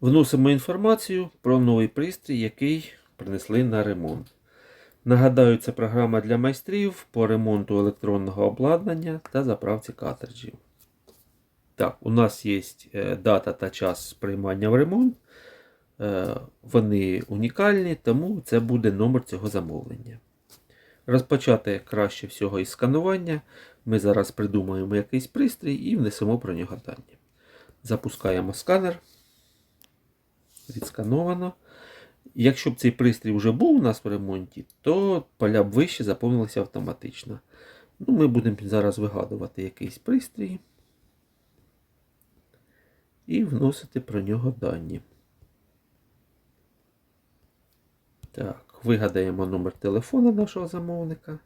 Вносимо інформацію про новий пристрій, який принесли на ремонт. Нагадаю, це програма для майстрів по ремонту електронного обладнання та заправці картриджів. Так, у нас є е, дата та час приймання в ремонт. Е, Вони унікальні, тому це буде номер цього замовлення. Розпочати краще всього із сканування. Ми зараз придумаємо якийсь пристрій і внесемо про нього дані. Запускаємо сканер. Відскановано. Якщо б цей пристрій вже був у нас в ремонті, то поля б вище заповнилися автоматично. Ну, Ми будемо зараз вигадувати якийсь пристрій і вносити про нього дані. Так, вигадаємо номер телефона нашого замовника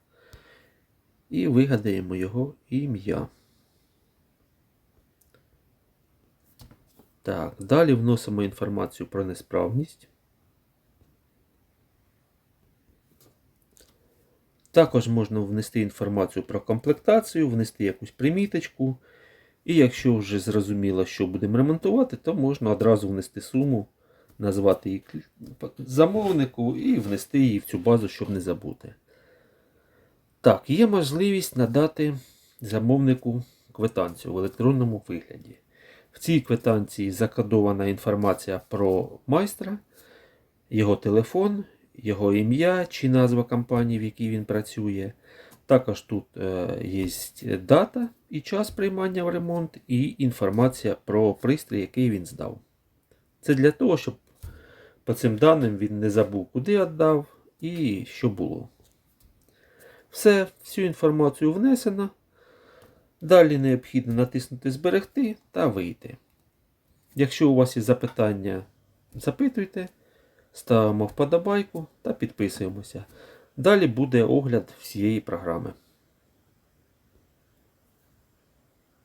і вигадаємо його ім'я. Так, далі вносимо інформацію про несправність. Також можна внести інформацію про комплектацію, внести якусь приміточку. І якщо вже зрозуміло, що будемо ремонтувати, то можна одразу внести суму, назвати її замовнику і внести її в цю базу, щоб не забути. Так, є можливість надати замовнику квитанцію в електронному вигляді. В цій квитанції закодована інформація про майстра, його телефон, його ім'я чи назва компанії, в якій він працює. Також тут е, є дата і час приймання в ремонт, і інформація про пристрій, який він здав. Це для того, щоб по цим даним він не забув, куди віддав і що було. Все, всю інформацію внесено. Далі необхідно натиснути Зберегти та вийти. Якщо у вас є запитання, запитуйте, ставимо вподобайку та підписуємося. Далі буде огляд всієї програми.